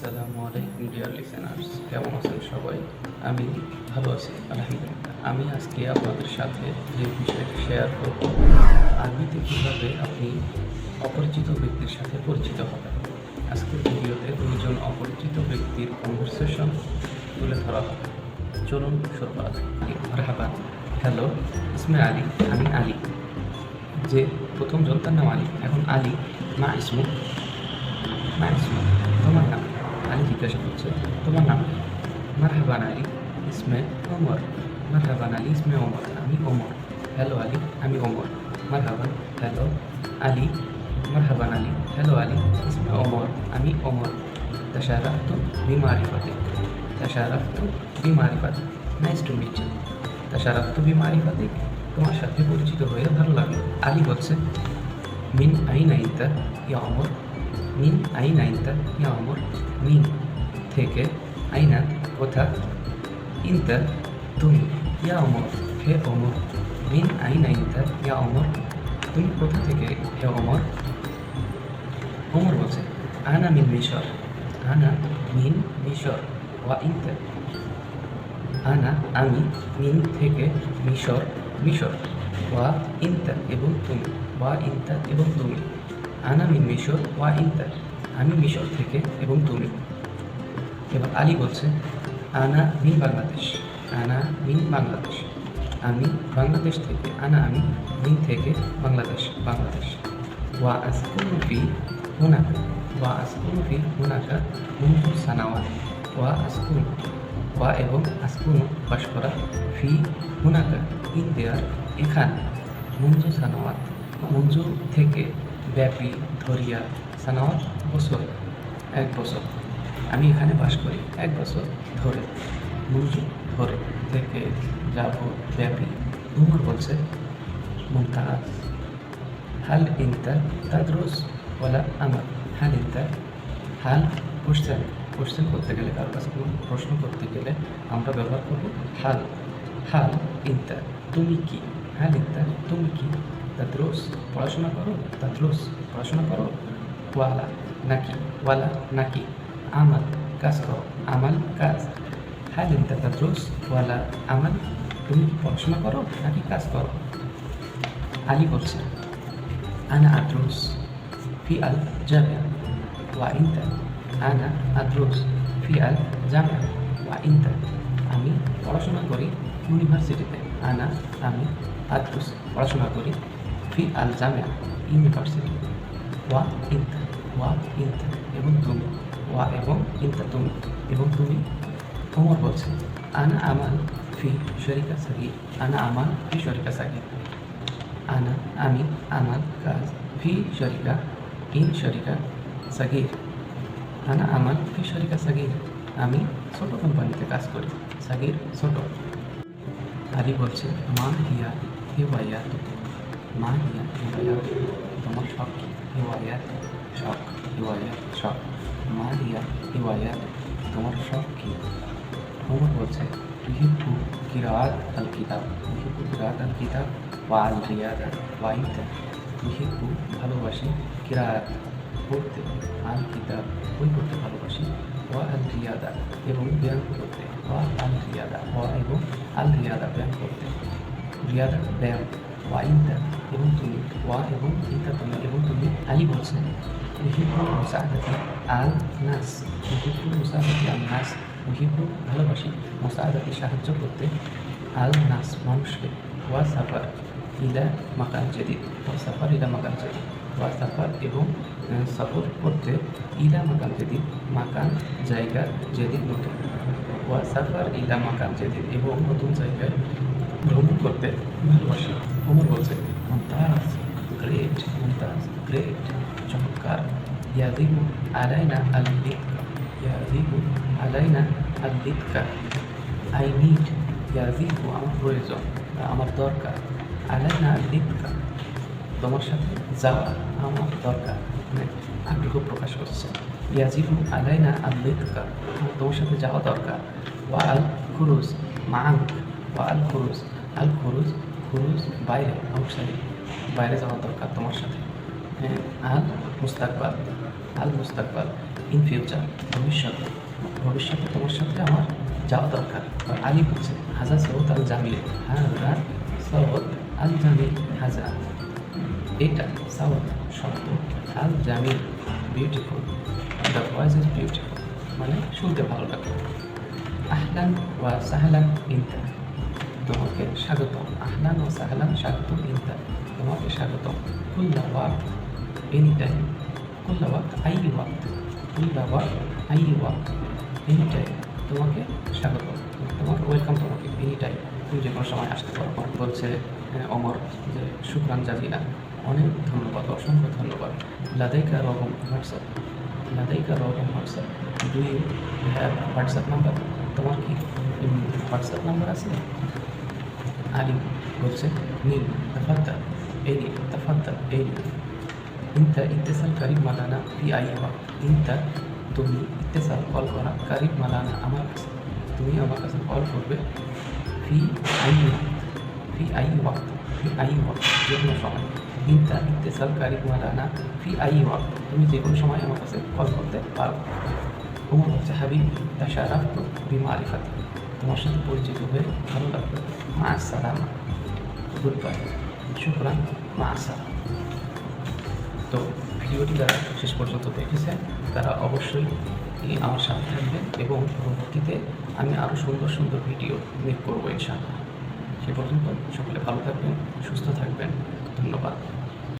আসসালামু আলাইকুম dear listeners কেমন আছেন সবাই? আমি ভালো আছি, আলহামদুলিল্লাহ। আমি আজকে আপনাদের সাথে যে বিষয়টা শেয়ার করব আরবিতে কীভাবে আপনি অপরিচিত ব্যক্তির সাথে পরিচিত হবেন। আজকের ভিডিওতে দুইজন অপরিচিত ব্যক্তির কনভারসেশন তুলে ধরা হবে। চলুন শুরু করা যাক। হ্যালো ইসমে আলী, আমি আলী। যে প্রথম তার নাম আলী, এখন আলী, মা ইসমু। মা ইসমু, তোমার নাম? জিজ্ঞাসা করছে তোমার নাম কি মারহাবান আলী ইসমে ওমর মারহাবান আলী ইসমে ওমর আমি ওমর হ্যালো আলী আমি ওমর মারহাবান হ্যালো আলী মারহাবান আলী হ্যালো আলী ইসমে ওমর আমি Omar تشاركت بمعرفتك تشاركت بمعرفتك nice to meet you تشاركت بمعرفتك তোমার সাথে পরিচিত হয়ে ভালো লাগলো আলী বলছে মিন আইন আইনতা ইয়া অমর মিন আইন আইনতা ইয়া অমর মিন থেকে আইনা কোথা ইনতা তুমি ইয়া অমর হে অমর মিন আইন আইনতা ইয়া অমর তুমি কোথা থেকে, হে অমর অমর বলছে, আনা মিন মিশর, আনা মিন মিশর, ওয়া ইনতা আনা আমি মিন থেকে মিশর মিশর, ওয়া ইনতা এবং তুমি, ওয়া ইনতা এবং তুমি। আনা মিন মিশর, ওয়া ইনতা আমি মিশর থেকে এবং তুমি। এবার আলী বলছে, আনা মিন বাংলাদেশ, আনা মিন বাংলাদেশ, আমি বাংলাদেশ থেকে, আনা আমি মিন থেকে বাংলাদেশ বাংলাদেশ। ওয়া আসকুনু ফি হুনাকা, ওয়া আসকুনু ফি হুনাকা মুনজু সানাওয়াত, ওয়া আসকুনু ওয়া এবং আসকুনু বাস করা ফি হুনাকা ইন দেয়ার এখানে। মঞ্জু সানাওয়াত মঞ্জু থেকে ব্যাপী ধরিয়া সানাওয়াত বছর, এক বছর। আমি এখানে বাস করি এক বছর ধরে মঞ্জু ধরে। থেকে যাব ব্যাপী। উমর বলছে, মুমতাজ, হাল ইনতা তাদরুস ওয়ালা আমার হাল ইনতা হাল কোশ্চেন কোশ্চেন করতে গেলে কারোর কাছে কোনো প্রশ্ন করতে গেলে আমরা ব্যবহার করব হাল হাল ইনতা তুমি কি? হাল ইনতা তুমি কি? তাদরুস পড়াশোনা করো তাদরুস পড়াশোনা করো? ওয়ালা নাকি ওয়ালা নাকি? আমাল কাজ করো আমাল কাজ হাল ইনতা তাদরুস ওয়ালা আমাল তুমি কি পড়াশোনা করো নাকি কাজ করো আলী বলছে আনা আদ্রুস ফি আল জামিয়া ওয়া ইনতা আনা আদ্রুস ফি আল জামিয়া ওয়া ইনতা আমি পড়াশোনা করি ইউনিভার্সিটিতে আনা আমি আদ্রুস পড়াশোনা করি ফি আল জামিয়া ইউনিভার্সিটি ওয়া ইনতা ওয়া ইনতা এবং তুমি? ওয়া এবং ইনতা তুমি এবং তুমি তোমার বলছে, আনা আমাল ফি শরিকা সাগির আনা আমাল ফি শরিকা সাগির আনা, আমি আমার কাজ ফি শরিকা, ইন শরিকা সাগির। আনা আমার ফি শরিকা সাগির, আমি ছোট কোম্পানিতে কাজ করি, সাগির ছোট। আলী বলছে মা হিয়া হিওয়াইয়াত মা হিয়া হিওয়াইয়াত তোমার শখ কি? হিওয়াইয়াত শখ হিওয়াইয়াত শখ। মা হিয়া হিওয়াইয়াত তোমার শখ কি? ওমর বলছে ইহিব্বু কিরাত আল কিতাব ইহিব্বু কিরাত আল কিতাব ওয়া আল রিয়াদা ওয়া ইনতা ইহিব্বু ভালোবাসি কিরাত, পড়তে আল কিতাব, বই পড়তে ভালোবাসি, ওয়া আল রিয়াদা, এবং ব্যায়াম করতে, ওয়া আল রিয়াদা, ওয়া এবং আল রিয়াদা ব্যায়াম করতে, রিয়াদা, ব্যায়াম ওয়া এবং তুমি, ওয়া এবং ইনতা তুমি, এবং তুমি, আলী বলছে ইহিব্বু মুসাআদাতি আল নাস ইহিব্বু মুসাআদাতি আল নাস ইহিব্বু ভালোবাসি মুসাআদাতি সাহায্য করতে আল নাস মানুষকে। ওয়া সাফার ইলা মাকান জেদিদ। ওয়া সাফার ইলা মাকান জেদিদ। ওয়া সাফার এবং সফর করতে ইলা মাকান জেদিদ মাকান জায়গা জেদিদ নতুন ওয়া সাফার ইলা মাকান জেদিদ এবং নতুন জায়গায় ভ্রমণ করতে ভালোবাসি। ওমর বলছে মুমতাজ গ্রেট চমৎকার ইয়াদিবু আলাইনা আল দিক্কা ইয়াদিবু আলাইনা আল দিক্কা আই নিড ইয়াদিবু আমার প্রয়োজন আমার দরকার। আলাইনা আল দিক্কা তোমার সাথে যাওয়া আমার দরকার। মানে আগ্রহ প্রকাশ করছে। ইয়াজিবু আলাইনা আল আমার তোমার সাথে যাওয়া দরকার। ওয়া আল খুরুজ মাআক ওয়া আল খুরুজ আল খুরুজ খুরুজ বাইরে আউটসাইড বাইরে যাওয়া দরকার তোমার সাথে। হ্যাঁ, আল মুস্তাকবাল আল মুস্তাকবাল ইন ফিউচার ভবিষ্যতে ভবিষ্যতে তোমার সাথে আমার যাওয়া দরকার। আলী বলছে হাজা সৌদ আল জামিল হাজা সৌদ আল জামিল হাজা। এটা সাউথ শব্দ আল Jamil beautiful the voice is beautiful মানে শুনতে ভালো লাগে। আহলান ওয়া সাহলান ইন্তা তোমাকে স্বাগতম। আহলান ও সাহলান স্বাগতম ইন্তা। তোমাকে স্বাগতম। কুল্লা ওয়াক্ত এনি টাইম কুল্লা ওয়াক্ত আই ওয়াক্ত কুল্লা ওয়াক্ত আই ওয়াক্ত এনি টাইম তোমাকে স্বাগতম। তোমাকে ওয়েলকাম তোমাকে এনি টাইম তুমি যে কোনো সময় আসতে পারো। বলছে হ্যাঁ, অমর যে শুক্রান জাজিলা অনেক ধন্যবাদ অসংখ্য ধন্যবাদ। লাদাইকা রকম হোয়াটসঅ্যাপ। লাদাইকা রকম হোয়াটসঅ্যাপ। দুই হ্যাভ হোয়াটসঅ্যাপ নাম্বার? তোমার কি হোয়াটসঅ্যাপ নাম্বার আছে? আলী বলছে নীল তফাদ্দা এই নীল তফাদ্দা এই নীল انت اتصال قريب মালানা في اي وقت انت তুমি ইত্তেসাল কল করা কারিব মালানা আমার কাছে তুমি আমার কাছে কল করবে ফি আই ফি আই ওয়াক্ত ফি আই ওয়াক্ত যে কোনো সময় ইন্তা ইত্তেসাল কারিব মালানা ফি আই ওয়াক্ত তুমি যে কোনো সময় আমার কাছে কল করতে পারো ওমর হচ্ছে হাবিব তাশারাফ বিমারিফাত তোমার সাথে পরিচিত হয়ে ভালো লাগবে মা সালামা গুড বাই শুক্রান মা সালাম তো ভিডিওটি যারা শেষ পর্যন্ত দেখেছেন, তারা অবশ্যই আমার সাথে থাকবেন এবং পরবর্তীতে আমি আরও সুন্দর সুন্দর ভিডিও মেক করব ইনশাআল্লাহ। সে পর্যন্ত সকলে ভালো থাকবেন, সুস্থ থাকবেন। ধন্যবাদ।